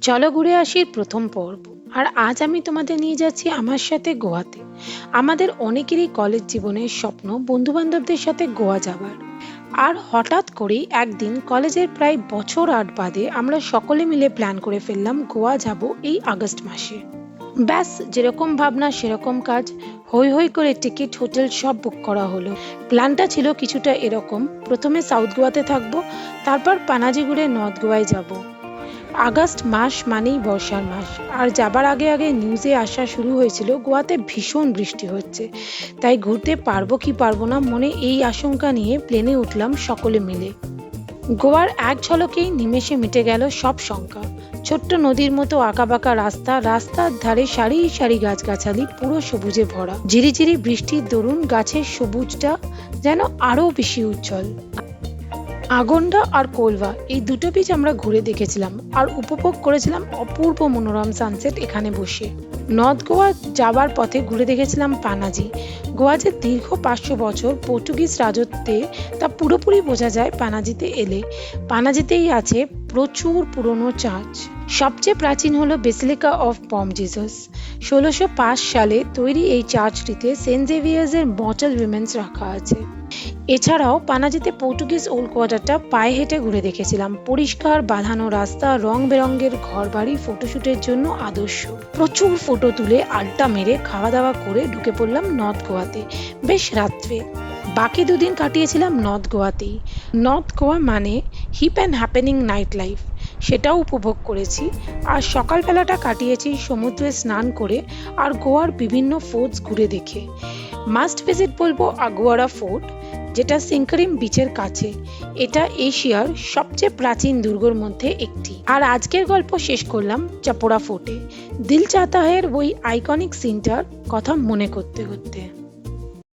চলো ঘুরে আসি প্রথম পর্ব। আর আজ আমি তোমাদের নিয়ে যাচ্ছি আমার সাথে গোয়াতে। আমাদের অনেকেরই কলেজ জীবনের স্বপ্ন বন্ধু বান্ধবদের সাথে গোয়া যাবার। আর হঠাৎ করেই একদিন কলেজের প্রায় বছর আট বাদে আমরা সকলে মিলে প্ল্যান করে ফেললাম গোয়া যাব এই আগস্ট মাসে। ব্যাস, যেরকম ভাবনা, সেরকম কাজ। হই হই করে টিকিট, হোটেল সব বুক করা হলো। প্ল্যানটা ছিল কিছুটা এরকম। প্রথমে সাউথ গোয়াতে থাকব, তারপর পানাজি ঘুরে নর্থ গোয়ায় যাব। আগস্ট মাস মানেই বর্ষার মাস। আর যাবার আগে আগে নিউজে আসা শুরু হয়েছিল, গোয়াতে ভীষণ বৃষ্টি হচ্ছে। তাই ঘুরতে পারব কি পারব না মনে এই আশঙ্কা নিয়ে প্লেনে উঠলাম সকলে মিলে। গোয়ার এক ঝলকেই নিমেষে মিটে গেল সব শঙ্কা। ছোট্ট নদীর মতো আঁকাবাঁকা রাস্তা, রাস্তার ধারে সারি সারি গাছগাছালি, পুরো সবুজে ভরা। ঝিরিঝিরি বৃষ্টির দরুন গাছের সবুজটা যেন আরও বেশি উজ্জ্বল। আগন্ডা আর কোলভা, এই দুটো বীচ আমরা ঘুরে দেখেছিলাম আর উপভোগ করেছিলাম অপূর্ব মনোরম সানসেট এখানে বসে। নর্থ গোয়া যাবার পথে ঘুরে দেখেছিলাম পানাজি। গোয়া যে দীর্ঘ পাঁচশো বছর পর্তুগিজ রাজত্বে তা পুরোপুরি বোঝা যায় পানাজিতে এলে। পানাজিতেই আছে প্রচুর পুরনো চার্চ। সবচেয়ে প্রাচীন হলো বেসিলিকা অফ পম জিসাস। ষোলোশো সালে তৈরি এই চার্চটিতে সেন্ট জেভিয়ার্সের মর্টাল উইমেন্স রাখা আছে। এছাড়াও পানাজিতে পর্তুগিজ ওল্ড কোয়ার্টারটা পায়ে হেঁটে ঘুরে দেখেছিলাম। পরিষ্কার, বাঁধানো রাস্তা রং বেরঙের ঘর বাড়ি ফটোশুটের জন্য আদর্শ। প্রচুর ফটো তুলে আড্ডা মেরে খাওয়া দাওয়া করে ঢুকে পড়লাম নর্থ গোয়াতে। বেশ রাত্রে। বাকি দুদিন কাটিয়েছিলাম নর্থ গোয়াতেই। নর্থ গোয়া মানে hip and happening night life. সেটাও উপভোগ করেছি। আর সকালবেলাটা কাটিয়েছি সমুদ্রে স্নান করে আর গোয়ার বিভিন্ন ফোর্টস ঘুরে দেখে। মাস্ট ভিজিট বলব আগুয়ারা ফোর্ট, যেটা সিঙ্কারিম বিচের কাছে। এটা এশিয়ার সবচেয়ে প্রাচীন দুর্গর মধ্যে একটি। আর আজকের গল্প শেষ করলাম চাপোড়া ফোর্টে। দিল চাতাহের ওই আইকনিক সিনটার কথা মনে করতে করতে।